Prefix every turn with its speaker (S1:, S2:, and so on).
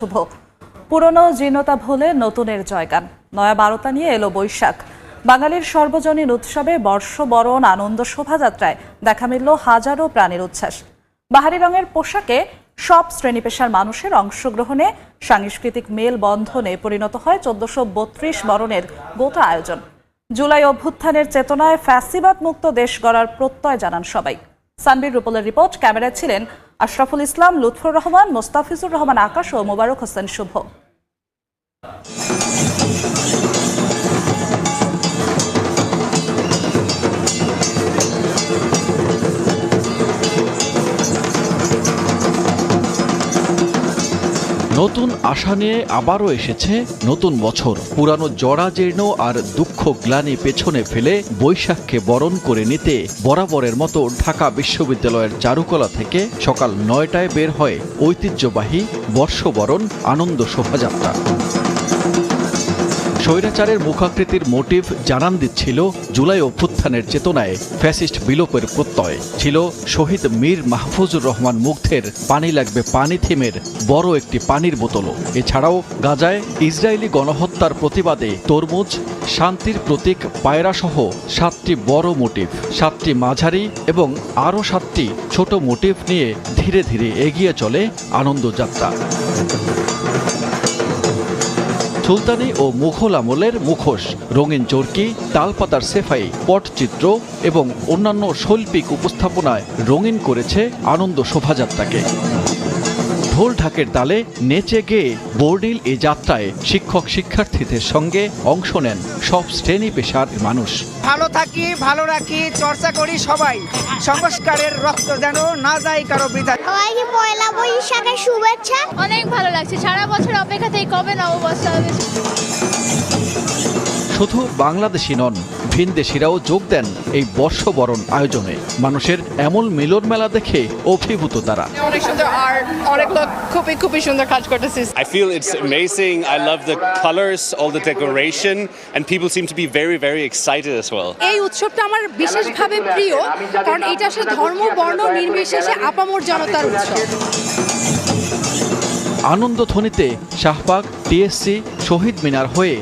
S1: শুভ। পুরনো জীর্ণতা ভুলে নতুনের জয়গান। নয়া বারতা নিয়ে এলো বৈশাখ। বাঙালির সর্বজনীন উৎসবে বর্ষবরণ আনন্দ শোভাযাত্রায় দেখা মিলল হাজারো প্রাণীর উচ্ছ্বাস। বাহারি রঙের পোশাকে সব শ্রেণি পেশার মানুষের অংশগ্রহণে সাংস্কৃতিক মেল বন্ধনে পরিণত হয় চোদ্দশো বত্রিশ বরণের গোটা আয়োজন। জুলাই অভ্যুত্থানের চেতনায় ফ্যাসিবাদ মুক্ত দেশ গড়ার প্রত্যয় জানান সবাই। সানবির রুপলের রিপোর্ট, ক্যামেরায় ছিলেন আশরাফুল ইসলাম লুৎফর রহমান মোস্তাফিজুর রহমান আকাশ ও মোবারক হোসেন শুভ।
S2: নতুন আশা নিয়ে আবারও এসেছে নতুন বছর। পুরানো জরাজীর্ণ আর দুঃখ গ্লানি পেছনে ফেলে বৈশাখকে বরণ করে নিতে বরাবরের মতো ঢাকা বিশ্ববিদ্যালয়ের চারুকলা থেকে সকাল নয়টায় বের হয় ঐতিহ্যবাহী বর্ষবরণ আনন্দ শোভাযাত্রা। স্বৈরাচারের মুখাকৃতির মোটিভ জানান দিচ্ছিল জুলাই অভ্যুত্থানের চেতনায় ফ্যাসিস্ট বিলোপের প্রত্যয়। ছিল শহীদ মীর মাহফুজুর রহমান মুগ্ধের পানি লাগবে পানি থিমের বড় একটি পানির বোতলও। এছাড়াও গাজায় ইসরায়েলি গণহত্যার প্রতিবাদে তরমুজ, শান্তির প্রতীক পায়রাসহ সাতটি বড় মোটিভ, সাতটি মাঝারি এবং আরও সাতটি ছোট মোটিভ নিয়ে ধীরে ধীরে এগিয়ে চলে আনন্দযাত্রা। সুলতানি ও মুঘল আমলের মুখোশ, রঙিন চরকি, তালপাতার সেফাই পটচিত্র এবং অন্যান্য শৈল্পিক উপস্থাপনায় রঙিন করেছে আনন্দ শোভাযাত্রাকে। ঢোল ঢাকের তালে নেচে গেয়ে বোর্ডিল এ যাত্রায় শিক্ষক শিক্ষার্থীদের সঙ্গে অংশ নেন সব শ্রেণি পেশার মানুষ।
S3: ভালো থাকি ভালো রাখি চর্চা করি সবাই। সংস্কারের রক্ত যেন না যায় কারও বৃথা
S4: সবাইকে পয়লা বৈশাখের শুভেচ্ছা।
S5: অনেক ভালো লাগছে। সারা বছর অপেক্ষাতেই কবে নববর্ষ হবে?
S2: শুধু বাংলাদেশি নন ভিনদেশিরাও যোগ দেন এই বর্ষবরণ আয়োজনে মানুষের এমন মিলন মেলা দেখে অভিভূত তারা
S6: অনেক সুন্দর আর অনেক লোক খুবই খুবই সুন্দর কাজ করতেছে
S7: I feel it's amazing. I love the colors, all the decoration, and people seem to be very, very excited as well.
S8: এই উৎসবটা আমার বিশেষভাবে প্রিয় কারণ এটা আসলে ধর্ম বর্ণ নির্বিশেষে আপামর জনতার উৎসব
S2: আনন্দ ধ্বনিতে শাহবাগ টিএসসি শহীদ মিনার হয়ে